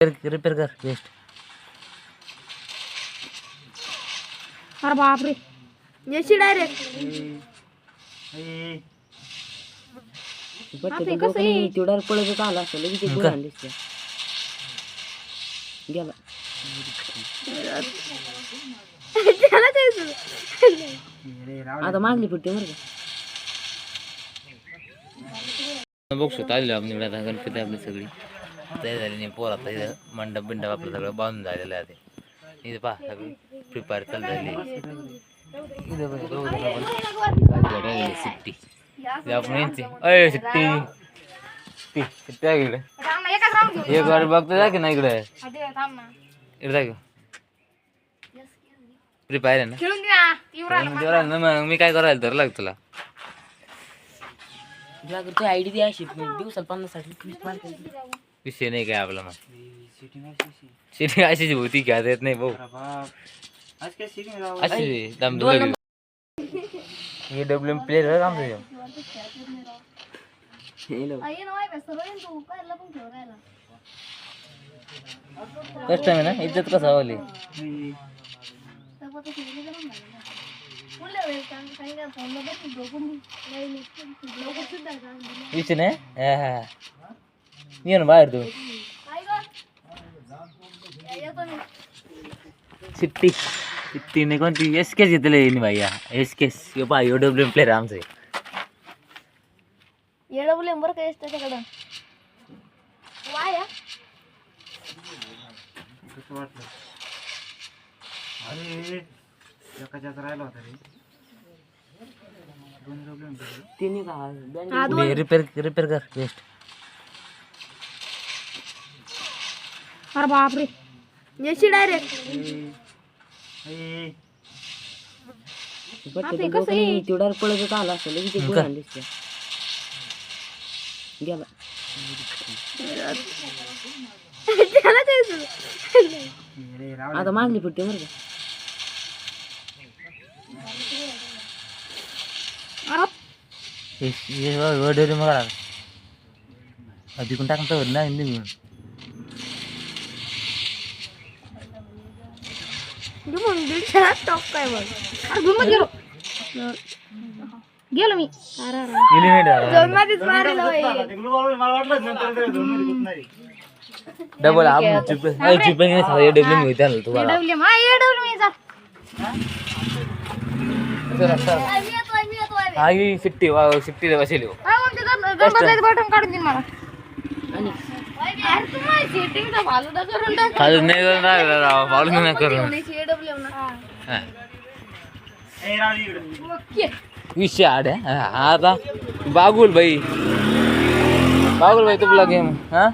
Repair कर best अरे बापरे येशी डायरेक्ट पट्टे पण डोक्याने तेवढ्यावर पळत आला असं लगेच ते गोळ्या दिसते गेला. त्याला तेच आता मागली पट्टी बरं का? बघू शकतो आलेलो आपण इकडे आता गणपती आपली सगळी. तयार झाली नाही पोर आता इथं मंडप बिंडप आपलं सगळं बांधून झालेलं आहे ते इथं पहा सगळी प्रिपेअर चालू झाली आपण सिट्टी आपण यांची अय सिट्टी सुट्टी आहे इकडे एक गाडी बघतो जा की ना इकडे इकडे जा की प्रिपेअर आहे ना खेळून ना मग मी काय करायला तर लाग तुला तुला आयडी द्या दिवसाला पन्नाससाठी नाही काय आपला मग सिटी अशीच होती येत नाही भाऊ अशी दम हे डब्ल्यू काम तुझ्या ये रोईन तू काय लपून खेळू राहिला फ़र्स्ट टाइम आहे ना इज़्ज़त तो विषय नाही हा, हा. ये ना बाहेर तू काय गं येतो मी सिट्टी सिट्टी नाही कोणती एस केस घेतले येईन भाई एस केस यो पा यो डब्ल्यू एम येडवले बरं काय त्याच्याकडं वाय या तिने का बँक हा दोन रिपेअर रिपेअर कर अरे बापरे येशी डायरेक्ट पट्टे पण डोक्याने तेवढ्यावर पळत आला असं लगेच ते गोळ्या दिसते गेला त्याला तेच आता मागली पट्टी बरं का अरे वडील मग तिकून टाकून ना हिंदी घेऊन दीडशे टॉप काय बघ? अरे घुमत गेलो गेलो मी. अरे अरे एलिमिनेट झाला. दोन मध्येच मारलं होय. डबल आप चिप चिप नाही तुम्हाला. जा. मी येतोय मी येतोय. हा सिट्टी वा सिट्टी बसेल हो. गण- गणपतीचं बटन काढून दे मला. अरे तू माझी सेटिंग तर फालुदा करून टाक. नाही राहिला राव. फॉलो नाही करून. विषय आड आहे हा, आता बागुल भाई बागुल भाई तुला गेम हा.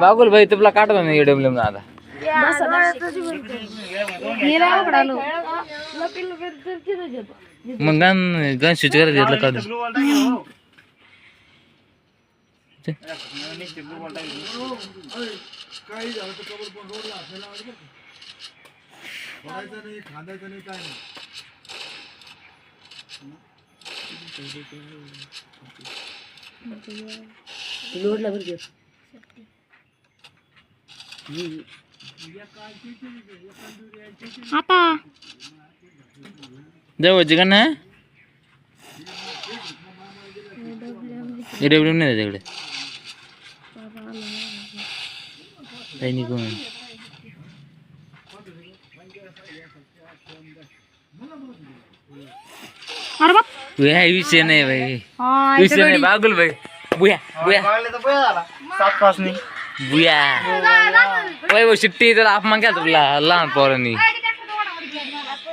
बागुल भाई तुला काढतो ना डब्ल्यू एम आता बस आता. मी राव उघडालो. लपी लपी तर तिथंच येतो. मग गन गन स्विच करत घेतलं काढून लोडला बरं का आता जवळची का ना डब्ल्यू नाही त्याच्याकडे काही नाही कोण अरे बाप. विषय नाही भाई. हा विषय नाही बागुल भाई. बुया बुया. बुया. वय शिट्टी तर अपमान केला तुला लहान पोरांनी.